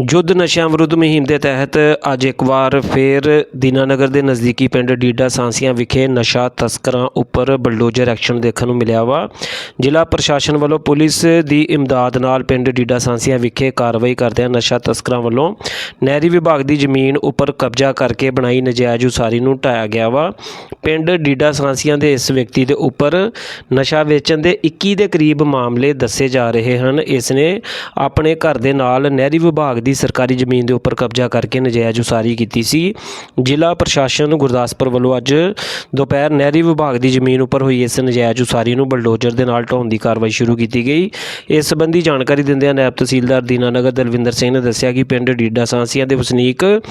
ਯੁੱਧ ਨਸ਼ਿਆਂ ਵਿਰੁੱਧ ਮੁਹਿੰਮ ਦੇ ਤਹਿਤ ਅੱਜ ਇੱਕ ਵਾਰ ਫੇਰ ਦੀਨਾਨਗਰ ਦੇ ਨਜ਼ਦੀਕੀ ਪਿੰਡ ਡੀਡਾ ਸਾਂਸੀਆਂ ਵਿਖੇ ਨਸ਼ਾ ਤਸਕਰਾਂ ਉੱਪਰ ਬਲਡੋਜ਼ਰ ਐਕਸ਼ਨ ਦੇਖਣ ਨੂੰ ਮਿਲਿਆ ਵਾ। ਜ਼ਿਲ੍ਹਾ ਪ੍ਰਸ਼ਾਸਨ ਵੱਲੋਂ ਪੁਲਿਸ ਦੀ ਇਮਦਾਦ ਨਾਲ ਪਿੰਡ ਡੀਡਾ ਸਾਂਸੀਆਂ ਵਿਖੇ ਕਾਰਵਾਈ ਕਰਦਿਆਂ ਨਸ਼ਾ ਤਸਕਰਾਂ ਵੱਲੋਂ ਨਹਿਰੀ ਵਿਭਾਗ ਦੀ ਜ਼ਮੀਨ ਉੱਪਰ ਕਬਜ਼ਾ ਕਰਕੇ ਬਣਾਈ ਨਜਾਇਜ਼ ਉਸਾਰੀ ਨੂੰ ਢਾਇਆ ਗਿਆ ਵਾ। ਪਿੰਡ ਡੀਡਾ ਸਾਂਸੀਆਂ ਦੇ ਇਸ ਵਿਅਕਤੀ ਦੇ ਉੱਪਰ ਨਸ਼ਾ ਵੇਚਣ ਦੇ 21 ਦੇ ਕਰੀਬ ਮਾਮਲੇ ਦੱਸੇ ਜਾ ਰਹੇ ਹਨ। ਇਸ ਨੇ ਆਪਣੇ ਘਰ ਦੇ ਨਾਲ ਨਹਿਰੀ ਵਿਭਾਗ ਦੀ ਸਰਕਾਰੀ ਜ਼ਮੀਨ ਦੇ ਉੱਪਰ ਕਬਜ਼ਾ ਕਰਕੇ ਨਜਾਇਜ਼ ਉਸਾਰੀ ਕੀਤੀ ਸੀ। ਜ਼ਿਲ੍ਹਾ ਪ੍ਰਸ਼ਾਸਨ ਗੁਰਦਾਸਪੁਰ ਵੱਲੋਂ ਅੱਜ ਦੁਪਹਿਰ ਨਹਿਰੀ ਵਿਭਾਗ ਦੀ ਜ਼ਮੀਨ ਉੱਪਰ ਹੋਈ ਇਸ ਨਜਾਇਜ਼ ਉਸਾਰੀ ਨੂੰ ਬਲਡੋਜ਼ਰ ਦੇ ਨਾਲ ਢਾਉਣ ਦੀ ਕਾਰਵਾਈ ਸ਼ੁਰੂ ਕੀਤੀ ਗਈ। ਇਸ ਸੰਬੰਧੀ ਜਾਣਕਾਰੀ ਦਿੰਦਿਆਂ ਨਾਇਬ ਤਹਿਸੀਲਦਾਰ ਦੀਨਾਨਗਰ ਦਲਵਿੰਦਰ ਸਿੰਘ ਨੇ ਦੱਸਿਆ ਕਿ ਪਿੰਡ ਡੀਡਾ ਸਾਂਸੀਆਂ ਦੇ ਵਸਨੀਕ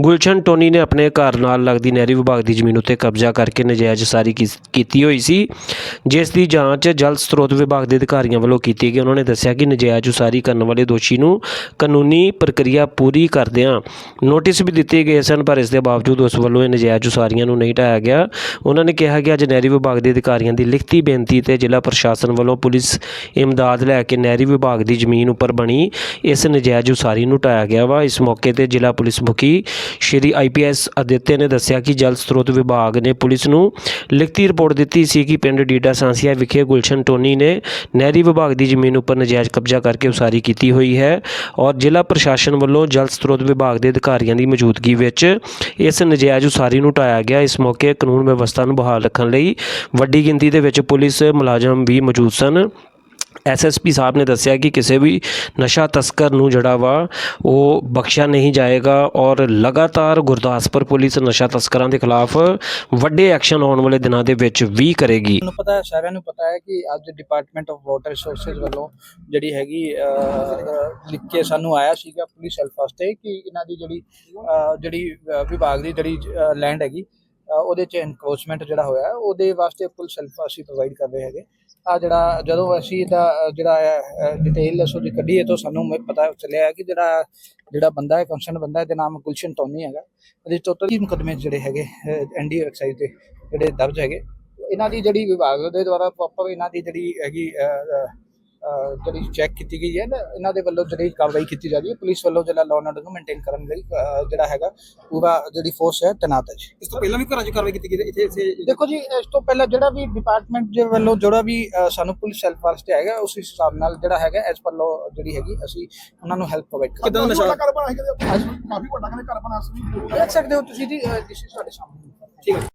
ਗੁਲਸ਼ਨ ਟੋਨੀ ਨੇ ਆਪਣੇ ਘਰ ਨਾਲ ਲੱਗਦੀ ਨਹਿਰੀ ਵਿਭਾਗ ਦੀ ਜ਼ਮੀਨ ਉੱਤੇ ਕਬਜ਼ਾ ਕਰਕੇ ਨਜਾਇਜ਼ ਉਸਾਰੀ ਕੀਸ- ਕੀਤੀ ਹੋਈ ਸੀ। ਜਿਸ ਦੀ ਜਾਂਚ ਜਲ ਸਰੋਤ ਵਿਭਾਗ ਦੇ ਅਧਿਕਾਰੀਆਂ ਵੱਲੋਂ ਕੀਤੀ ਗਈ। ਉਹਨਾਂ ਨੇ ਦੱਸਿਆ ਕਿ ਨਜਾਇਜ਼ ਉਸਾਰੀ ਕਰਨ ਵਾਲੇ ਦੋਸ਼ੀ ਨੂੰ ਕਾਨੂੰਨੀ ਪ੍ਰਕਿਰਿਆ ਪੂਰੀ ਕਰਦਿਆਂ ਨੋਟਿਸ ਵੀ ਦਿੱਤੇ ਗਏ ਸਨ, ਪਰ ਇਸ ਦੇ ਬਾਵਜੂਦ ਉਸ ਵੱਲੋਂ ਇਹ ਨਜਾਇਜ਼ ਉਸਾਰੀਆਂ ਨੂੰ ਨਹੀਂ ਢਾਇਆ ਗਿਆ। ਉਹਨਾਂ ਨੇ ਕਿਹਾ ਕਿ ਅੱਜ ਨਹਿਰੀ ਵਿਭਾਗ ਦੇ ਅਧਿਕਾਰੀਆਂ ਦੀ ਲਿਖਤੀ ਬੇਨਤੀ ਤੇ ਜ਼ਿਲ੍ਹਾ ਪ੍ਰਸ਼ਾਸਨ ਵੱਲੋਂ ਪੁਲਿਸ ਇਮਦਾਦ ਲੈ ਕੇ ਨਹਿਰੀ ਵਿਭਾਗ ਦੀ ਜ਼ਮੀਨ ਉੱਪਰ ਬਣੀ ਇਸ ਨਜਾਇਜ਼ ਉਸਾਰੀ ਨੂੰ ਢਾਇਆ ਗਿਆ ਵਾ। ਇਸ ਮੌਕੇ ਤੇ ਜ਼ਿਲ੍ਹਾ ਪੁਲਿਸ ਮੁਖੀ ਸ਼੍ਰੀ ਆਈਪੀਐਸ ਅਦਿੱਤੇ ਨੇ ਦੱਸਿਆ ਕਿ ਜਲ ਸਰੋਤ ਵਿਭਾਗ ਨੇ ਪੁਲਿਸ ਨੂੰ ਲਿਖਤੀ ਰਿਪੋਰਟ ਦਿੱਤੀ ਸੀ ਕਿ ਪਿੰਡ ਡੀਡਾ ਸਾਂਸੀਆ ਵਿਖੇ ਗੁਲਸ਼ਨ ਟੋਨੀ ਨੇ ਨਹਿਰੀ ਵਿਭਾਗ ਦੀ ਜ਼ਮੀਨ ਉੱਪਰ ਨਜਾਇਜ਼ ਕਬਜ਼ਾ ਕਰਕੇ ਉਸਾਰੀ ਕੀਤੀ ਹੋਈ ਹੈ ਔਰ ਜ਼ਿਲ੍ਹਾ ਪ੍ਰਸ਼ਾਸਨ ਪ੍ਰਸ਼ਾਸਨ ਵੱਲੋਂ ਜਲ ਸਰੋਤ ਵਿਭਾਗ ਦੇ ਅਧਿਕਾਰੀਆਂ ਦੀ ਮੌਜੂਦਗੀ ਵਿੱਚ ਇਸ ਨਜਾਇਜ਼ ਉਸਾਰੀ ਨੂੰ ਢਾਇਆ ਗਿਆ। ਇਸ ਮੌਕੇ ਕਾਨੂੰਨ ਵਿਵਸਥਾ ਨੂੰ ਬਹਾਲ ਰੱਖਣ ਲਈ ਵੱਡੀ ਗਿਣਤੀ ਦੇ ਵਿੱਚ ਪੁਲਿਸ ਮੁਲਾਜ਼ਮ ਵੀ ਮੌਜੂਦ ਸਨ। ਐਸਐਸਪੀ ਸਾਹਿਬ ਨੇ ਦੱਸਿਆ ਕਿ ਕਿਸੇ ਵੀ ਨਸ਼ਾ ਤਸਕਰ ਨੂੰ ਜਿਹੜਾ ਵਾ, ਉਹ ਬਖਸ਼ਿਆ ਨਹੀਂ ਜਾਏਗਾ ਔਰ ਲਗਾਤਾਰ ਗੁਰਦਾਸਪੁਰ ਪੁਲਿਸ ਨਸ਼ਾ ਤਸਕਰਾਂ ਦੇ ਖਿਲਾਫ ਵੱਡੇ ਐਕਸ਼ਨ ਆਉਣ ਵਾਲੇ ਦਿਨਾਂ ਦੇ ਵਿੱਚ ਵੀ ਕਰੇਗੀ। ਤੁਹਾਨੂੰ ਪਤਾ ਹੈ, ਸਾਰਿਆਂ ਨੂੰ ਪਤਾ ਹੈ ਕਿ ਅੱਜ ਡਿਪਾਰਟਮੈਂਟ ਆਫ ਵਾਟਰ ਰਿਸੋਰਸਸ ਵੱਲੋਂ ਜਿਹੜੀ ਹੈਗੀ ਲਿਖ ਕੇ ਸਾਨੂੰ ਆਇਆ ਸੀਗਾ ਪੁਲਿਸ ਹੈਲਪ ਵਾਸਤੇ ਕਿ ਇਹਨਾਂ ਦੀ ਜਿਹੜੀ ਜਿਹੜੀ ਵਿਭਾਗ ਦੀ ਜਿਹੜੀ ਲੈਂਡ ਹੈਗੀ ਉਹਦੇ ਚ ਇਨਕਰੋਚਮੈਂਟ ਜਿਹੜਾ ਹੋਇਆ, ਉਹਦੇ ਵਾਸਤੇ ਪੁਲਿਸ ਹੈਲਪ ਅਸੀਂ ਪ੍ਰੋਵਾਈਡ ਕਰ ਰਹੇ ਹੈਗੇ। ਆ ਜਿਹੜਾ ਜਦੋਂ ਅਸੀਂ ਇਹਦਾ ਜਿਹੜਾ ਡਿਟੇਲ ਅਸੋ ਦੀ ਕੱਢੀ ਹੈ ਤਾਂ ਸਾਨੂੰ ਮ- ਪਤਾ ਚੱਲਿਆ ਕਿ ਜਿਹੜਾ ਜਿਹੜਾ ਬੰਦਾ ਹੈ ਕੰਸਰਨ ਬੰਦਾ ਹੈ, ਇਹਦੇ ਨਾਮ ਗੁਲਸ਼ਨ ਟੋਨੀ ਹੈਗਾ। ਇਹਦੇ ਟੋਟਲ ਮੁਕਦਮੇ ਜਿਹੜੇ ਹੈਗੇ ਐਨਡੀਏ ਐਕਸਾਈਜ਼ ਦੇ ਜਿਹੜੇ ਦਰਜ ਹੈਗੇ। ਇਹਨਾਂ ਦੀ ਜਿਹੜੀ ਵਿਭਾਗ ਦੇ ਦੁਆਰਾ ਪ੍ਰੋਪਰ ਇਹਨਾਂ ਦੀ ਜਿਹੜੀ ਹੈਗੀ ਜਿਹੜੀ ਚੈੱਕ ਕੀਤੀ ਗਈ ਹੈ ਨਾ ਇਹਨਾਂ ਦੇ ਵੱਲੋਂ ਜਿਹੜੀ ਕਾਰਵਾਈ ਕੀਤੀ ਜਾ ਰਹੀ ਹੈ ਪੁਲਿਸ ਵੱਲੋਂ ਜਿਹੜਾ ਲਾਅ ਆਰਡਰ ਨੂੰ ਮੇਨਟੇਨ ਕਰਨ ਲਈ ਅਹ, ਜਿਹੜਾ ਹੈਗਾ ਪੂਰਾ ਜਿਹੜੀ ਫੋਰਸ ਹੈ ਤੈਨਾਤ ਹੈ ਜੀ। ਇਸ ਤੋਂ ਪਹਿਲਾਂ ਵੀ ਘਰਾਂ 'ਚ ਕਾਰਵਾਈ ਕੀਤੀ ਗਈ ਹੈ। ਇੱਥੇ ਇੱਥੇ ਦੇਖੋ ਜੀ ਇਸ ਤੋਂ ਪਹਿਲਾਂ ਜਿਹੜਾ ਵੀ ਡਿਪਾਰਟਮੈਂਟ ਦੇ ਵੱਲੋਂ ਜਿਹੜਾ ਵੀ ਸਾਨੂੰ ਪੁਲਿਸ ਹੈਲਪ ਵਾਸਤੇ ਹੈਗਾ ਉਸ ਹਿਸਾਬ ਨਾਲ ਜਿਹੜਾ ਹੈਗਾ ਐਸ ਪਰ ਲਾਅ ਜਿਹੜੀ ਹੈਗੀ ਅਸੀਂ ਉਹਨਾਂ ਨੂੰ ਹੈਲਪ ਪ੍ਰੋਵਾਈਡ ਕਰਾਂਗੇ। ਕਿਦਾਂ ਨਸ਼ਾ? ਕਾਫੀ ਵੱਡਾ ਕਹਿੰਦੇ ਘਰ ਬਣਾ ਸੀ ਦੇਖ ਸਕਦੇ ਹੋ ਤੁਸੀਂ ਜੀ ਇਜ਼ ਤੁਹਾਡੇ ਸਾਹਮਣੇ। ਠੀਕ ਹੈ।